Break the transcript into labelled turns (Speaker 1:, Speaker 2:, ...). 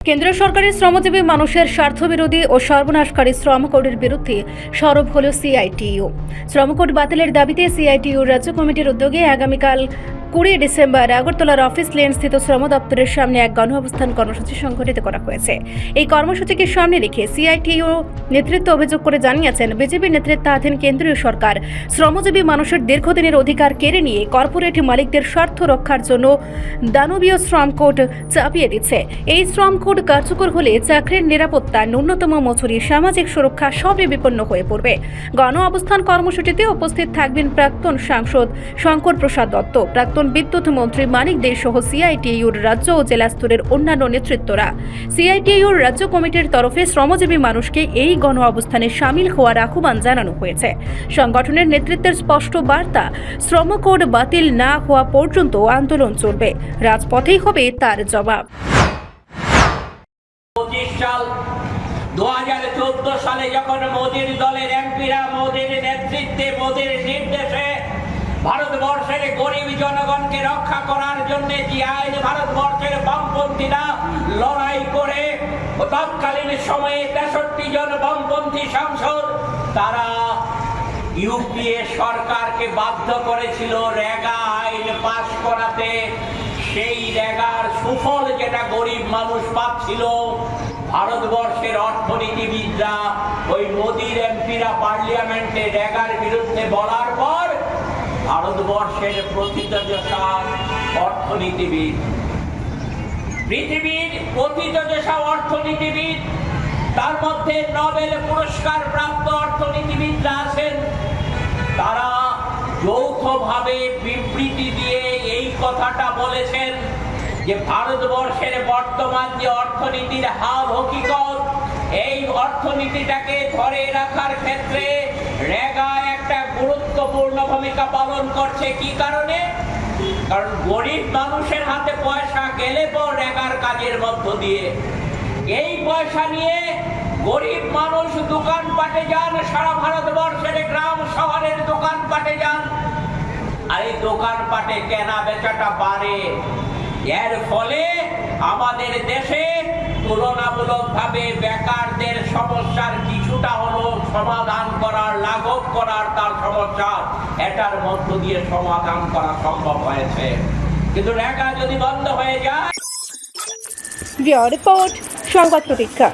Speaker 1: কেন্দ্র সরকারের শ্রমজীবী মানুষের স্বার্থবিরোধী ও সর্বনাশকারী শ্রম কোডের বিরুদ্ধে সরব হল সিআইটিইউ। শ্রম কোড বাতিলের দাবিতে সিআইটিইউ রাজ্য কমিটির উদ্যোগে আগামীকাল কুড়ি ডিসেম্বর আগরতলার অফিস লেন স্থিত শ্রম দপ্তরের সামনে এক গণ অবস্থান কর্মসূচি সংঘটিত করা হয়েছে। এই কর্মসূচিকে সামনে রেখে সিআইটিইউ নেতৃত্ব অভিযোগ করে জানিয়েছেন বিজেপির নেতৃত্বাধীন কেন্দ্রীয় সরকার শ্রমজীবী মানুষের দীর্ঘদিনের অধিকার কেড়ে নিয়ে কর্পোরেট মালিকদের স্বার্থ রক্ষার জন্য দানবীয় শ্রম কোড চাপিয়ে দিচ্ছে। এই শ্রম কোড কার্যকর হলে চাকরির নিরাপত্তা, ন্যূনতম মজুরি, সামাজিক সুরক্ষা সবই বিপন্ন হয়ে পড়বে। গণ অবস্থান কর্মসূচিতে উপস্থিত থাকবেন প্রাক্তন সাংসদ শঙ্কর প্রসাদ দত্ত। প্রাক্তন বিদ্যুৎ মন্ত্রী মানিক দে সহ সিআইটিইউর রাজ্য ও জেলা স্তরের অন্যান্য নেতৃত্বরা। সিআইটিইউর রাজ্য কমিটির তরফে শ্রমজীবী মানুষকে এই গণ অবস্থানে সামিল হওয়ার আহ্বান জানানো হয়েছে। সংগঠনের নেতৃত্বের স্পষ্ট বার্তা শ্রম কোড বাতিল না হওয়া পর্যন্ত আন্দোলন চলবে। রাজপথেই হবে তার জবাব।
Speaker 2: দু হাজার চোদ্দ সালে যখন দলের এমপিরা নেতৃত্বে নির্দেশে ভারতবর্ষের গরিব জনগণকে রক্ষা করার জন্য যে আইন ভারতবর্ষের বামপন্থীরা লড়াই করে তৎকালীন সময়ে তেষট্টি জন বামপন্থী সাংসদ, তারা ইউপিএ সরকারকে বাধ্য করেছিল রেগা আইন পাশ করাতে। সেই রেগার সুফল যেটা গরিব মানুষ পাচ্ছিল, ভারতবর্ষের অর্থনীতিবিদরা ওই মোদির এমপিরা পার্লিয়ামেন্টে রেগার বিরুদ্ধে বলার ভারতবর্ষের প্রথিতযশা অর্থনীতিবিদ। পৃথিবীর কথিত যেসব অর্থনীতিবিদ, তার মধ্যে নোবেল পুরস্কার প্রাপ্ত অর্থনীতিবিদরা আছেন। তারা যৌথভাবে বিবৃতি দিয়ে এই কথাটা বলেছেন যে ভারতবর্ষের বর্তমান যে অর্থনীতির হাল হকিকত, এই অর্থনীতিটাকে ধরে রাখার ক্ষেত্রে রেগা গুরুত্বপূর্ণ ভূমিকা পালন করছে। কি কারণে? কারণ গরিব মানুষের হাতে পয়সা গেলে পর রেগার কাজের মধ্য দিয়ে। এই পয়সা নিয়ে গরিব মানুষ দোকানপাটে যান, সারা ভারতবর্ষের গ্রাম শহরের দোকান দোকানপাটে যান। আর এই দোকানপাটে কেনা বেচাটা বাড়ে। এর ফলে আমাদের দেশে তুলনামূলকভাবে বেকারদের সমস্যা এটার মধ্য দিয়ে সমাধান করা সম্ভব হয়েছে। কিন্তু রেখা যদি বন্ধ হয়ে যায়
Speaker 1: রিপোর্ট, সংবাদ প্রতীক্ষা।